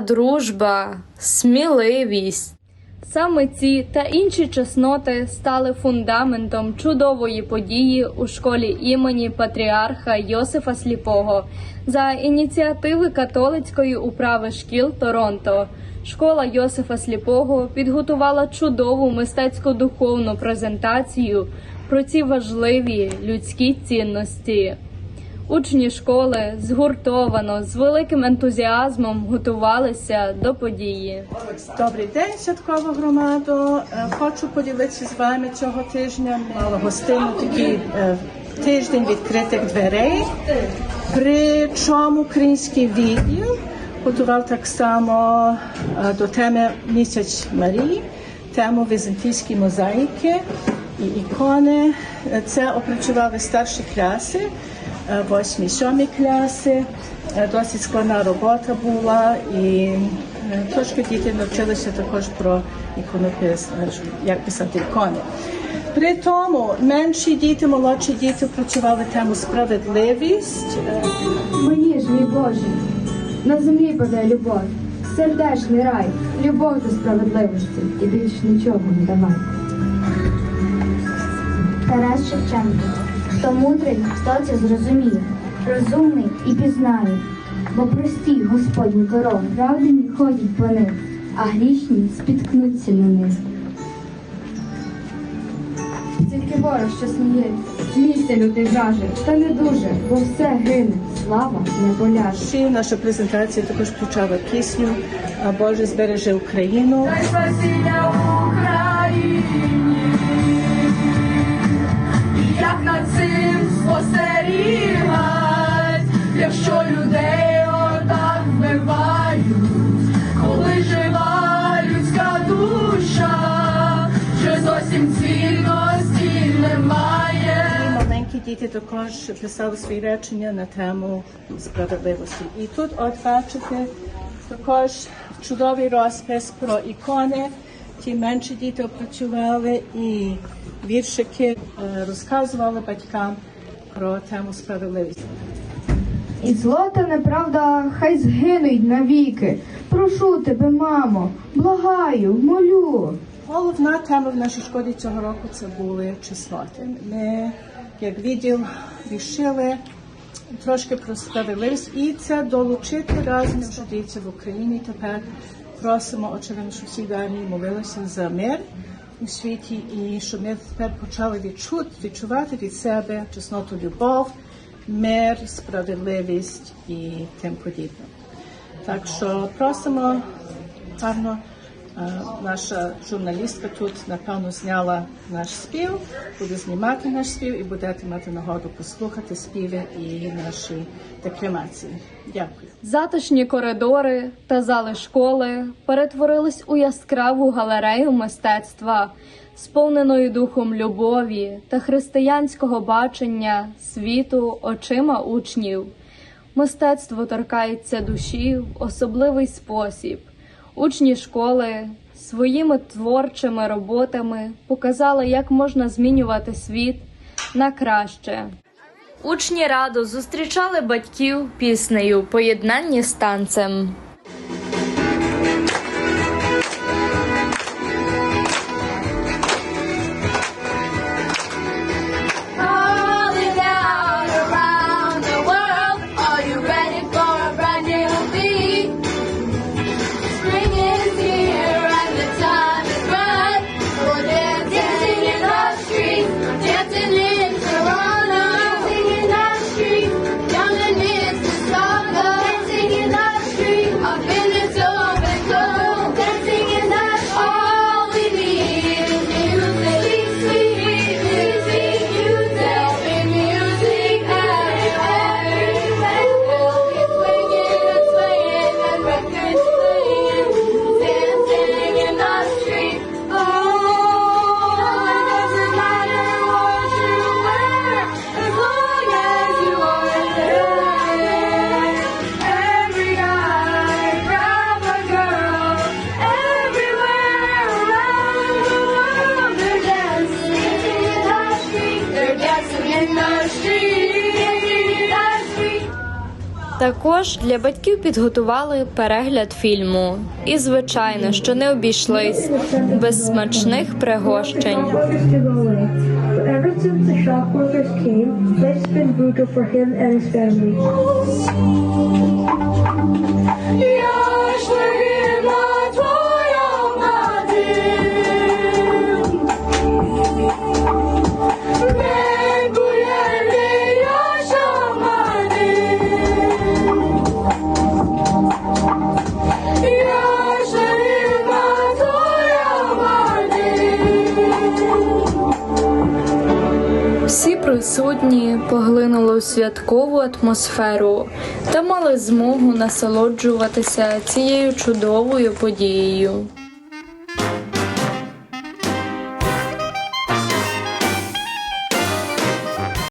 дружба, сміливість. Саме ці та інші чесноти стали фундаментом чудової події у школі імені патріарха Йосифа Сліпого за ініціативи католицької управи шкіл Торонто. Школа Йосифа Сліпого підготувала чудову мистецько-духовну презентацію про ці важливі людські цінності. Учні школи згуртовано з великим ентузіазмом готувалися до події. Добрий день, святкова громада. Е, Хочу поділитися з вами цього тижня. Мала гостину такий е, тиждень відкритих дверей. При чому український відділ готував так само е, до теми місяць Марії, тему візантійські мозаїки і ікони. Це опрацювали старші класи, е, восьмі, сьомі класи. Е, Досить складна робота була і е, трошки діти навчилися також про іконопис, е, як писати ікони. При тому менші діти, молодші діти працювали тему справедливість. Е, Мені ж, мій Боже, на землі буде любов, сердечний рай, любов до справедливості і більш нічого не давай. Тарас Шевченко. Хто мудрий, хто це зрозуміє, розумний і пізнає, бо прості Господні дороги, Праведні ходять по них, а грішні спіткнуться на них. Тільки ворог, що сміється, смійся, лютий враже, та не дуже, бо все гине, слава не поляже. Ще наша презентація також включала пісню Боже збережи Україну. спасіння Україні, цим спостерігать, якщо людей отак вбивають, коли жива людська душа, вже зовсім цінності немає. Маленькі діти також писали свої речення на тему справедливості. І тут, от бачите, також чудовий розпис про ікони. Ті менші діти опрацювали і віршики е, розказували батькам про тему справедливості. І зло та неправда хай згинуть навіки. Прошу тебе, мамо, благаю, молю. Головна тема в нашій школі цього року це були чесноти. Ми, як відділ, рішили трошки про справедливість і це долучити разом, що діється в Україні тепер. Просимо, очевидно, що всі дані молилися за мир у світі, і щоб ми тепер почали відчути, відчувати від себе чесноту любов, мир, справедливість і тим подібне. Так що просимо гарно. Е, Наша журналістка тут напевно зняла наш спів, буде знімати наш спів і будете мати нагоду послухати співи і наші декламації. Дякую. Затишні коридори та зали школи перетворились у яскраву галерею мистецтва, сповненою духом любові та християнського бачення світу очима учнів. Мистецтво торкається душі в особливий спосіб. Учні школи своїми творчими роботами показали, як можна змінювати світ на краще. Учні радо зустрічали батьків піснею поєднанні з танцем. Також для батьків підготували перегляд фільму. І, звичайно, що не обійшлись без смачних пригощень. For. Всі присутні поглинули у святкову атмосферу та мали змогу насолоджуватися цією чудовою подією.